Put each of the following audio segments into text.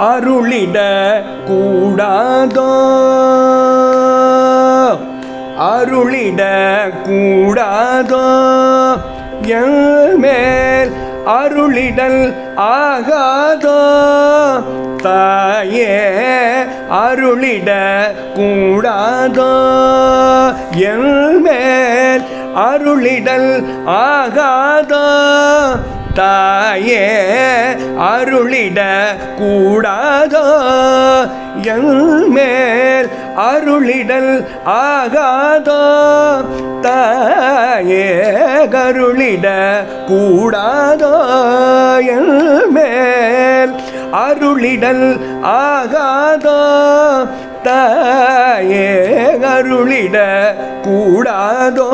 அருளிட கூடாதோ? அருளிட கூடாதோ? மேல் அருளிடல் ஆகாதோ? தாயே அருளிட கூடாதோ? என் மேல் அருளிடல் ஆகாதோ? தாயே அருளிட கூடாதோ? மேல் அருளிடல் ஆகாதோ? தாயே கருளிட கூடாதோ? மேல் அருளிடல் ஆகாதோ? தாயே கருளிட கூடாதோ?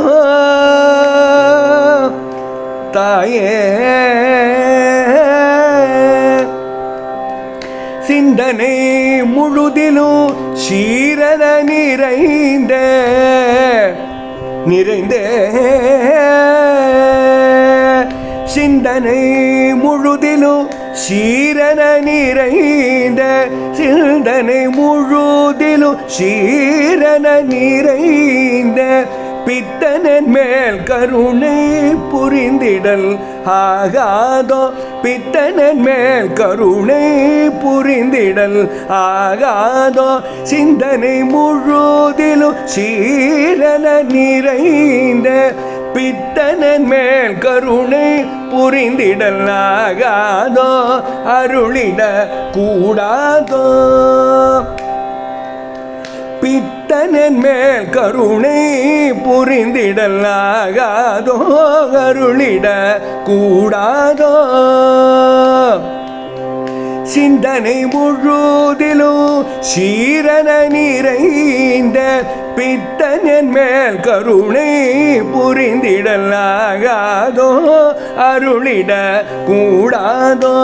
தாயே சிந்தனை முழுதிலும் சீரத நிறைந்த நிறைந்த சிந்தனை முழுதிலும் சீரன நிறைந்த சிந்தனை முழுதிலும் சீரன நிறைந்த பித்தனன் மேல் கருணை புரிந்திடல் ஆகாதோ பித்தனன் மேல் கருணை புரிந்திடல் ஆகாதோ. சிந்தனை முழுதிலும் சீரன நிறைந்த பித்தனன் மேல் கருணை புரிந்திடல் ஆகாதோ. அருளிட கூடாதோ. பித்தனன் மேல் கருணை புரிந்திடல் ஆகாதோ அருளிட கூடாதோ. சிந்தனை முழுதிலும் சீரன நிறைந்த பித்தனன் மேல் கருணை புரிந்திடலாகாதோ அருளிட கூடாதோ.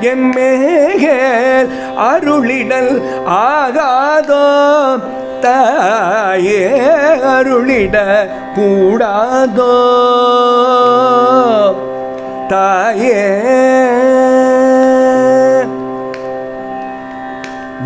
என் எம்மேகேல் அருளிடல் ஆகாதோ. தாயே அருளிட கூடாதோ? தாயே.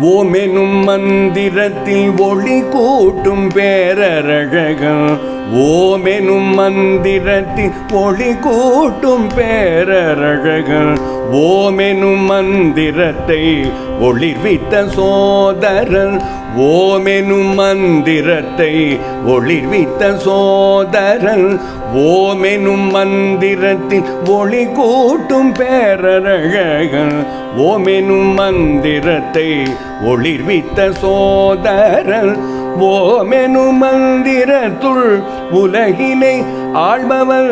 ஓமெனும் மந்திரத்தில் ஒளி கூட்டும் பேரழகன் ஓமெனும் மந்திரத்தின் ஒளி கூட்டும் பேரழகன் ஓமெனும் மந்திரத்தை ஒளிர்வித்த சோதரன். ஓமெனும் மந்திரத்தை ஒளிர்வித்த சோதரன். ஓமெனும் மந்திரத்தின் ஒளி கூட்டும் பேரழகன் ஓமெனும் மந்திரத்தை ஒளிர்வித்த சோதரன். ஓமெனு மந்திரத்துள் உலகினை ஆள்பவள்.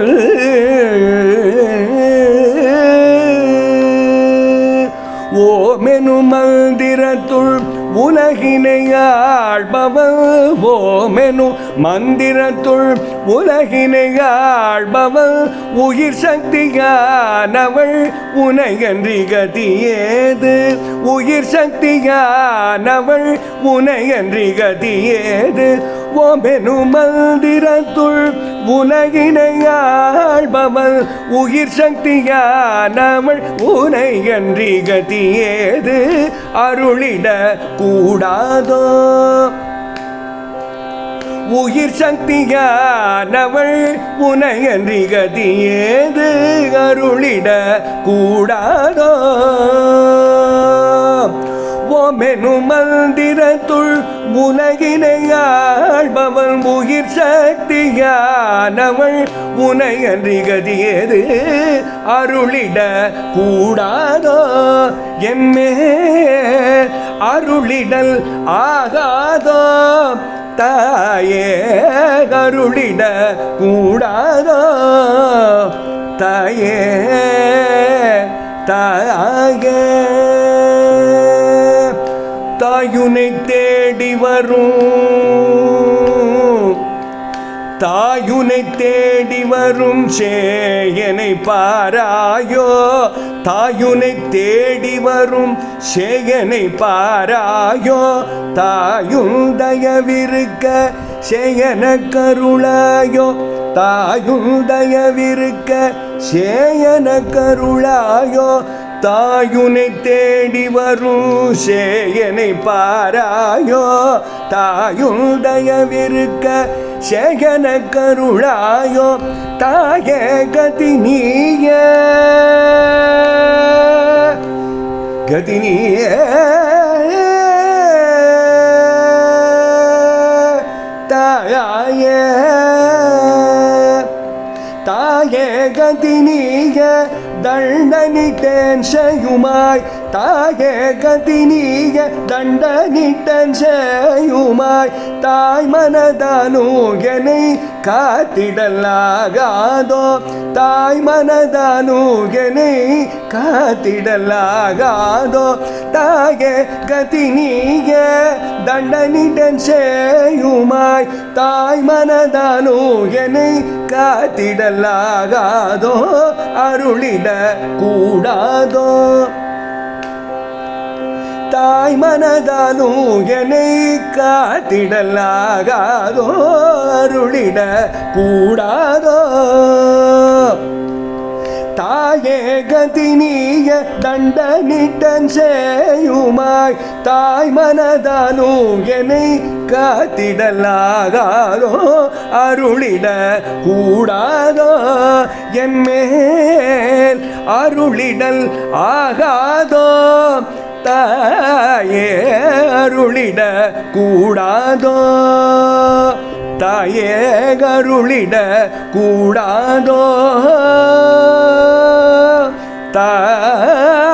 ஓமெனு மந்திரத்துள் உலகினை ஆள்பவள். ஓமெனு மந்திரத்துள் உலகினை ஆள்பவள் உயிர் சக்தியானவள். உனையன்றி கதியேது உயிர் சக்தியானவள். உனையன்றி கதியேது ஓமெனு மந்திரத்துள் உலகினையாழ்பவள் உயிர் சக்தியானவள் உனையன்றி கதியேது அருளிட கூடாதோ உயிர் சக்தியானவள் உனையன்றி கதியேது அருளிட கூடாதோ? ஓமெனும் மந்திரத்துள் உலகினை ஆள்பவள் உயிர் சக்தியானவள் உனை அன்றி கதியது அருளிட கூடாதோ? எம்மே அருளிடல் ஆகாதோ? தாயே கருளிட கூடாதோ? தாயே தாயே தாயுனை தேடி வரும். தாயுனை தேடி வரும் சேயனை பாராயோ. தாயுனை தேடி வரும் சேயனை பாராயோ. தாயும் தயவிருக்க சேயன கருளாயோ. தாயும் தயவிருக்க சேயன கருளாயோ. தாயுனை தேடி வரும் சேயனை பாராயோ. தாயும் தயவிருக்க சேகன கருளாயோ தாயே கதி நீய. கதி நீய. தாயே. தாயே கதி நீய. தண்டனி தேன் செய்யுமாய் தாயே கதினிய தண்டனிட்டன் செய்யுமாய். தாய் மனதானுகனை காத்திடலாகாதோ. தாய் மனதானுகனை காத்திடலாகாதோ. தாயே கதினிய தண்டனிட்டன் செய்யுமாய். தாய் மனதானுகனை காத்திடலாகாதோ. அருளிட கூடாதோ தாய் மனதாலும் என்னை காத்திடலாகாதோ அருளிட கூடாதோ. தாயே கதினிய தண்டனிட்டன் செய்யுமாய் தாய் மனதாலும் என்னை காத்திடலாகாதோ அருளிட கூடாதோ. என் மேல் அருளிடல் ஆகாதோ. தாயே அருளிட கூடாதோ? தாயே கருளிட கூடாதோ? தா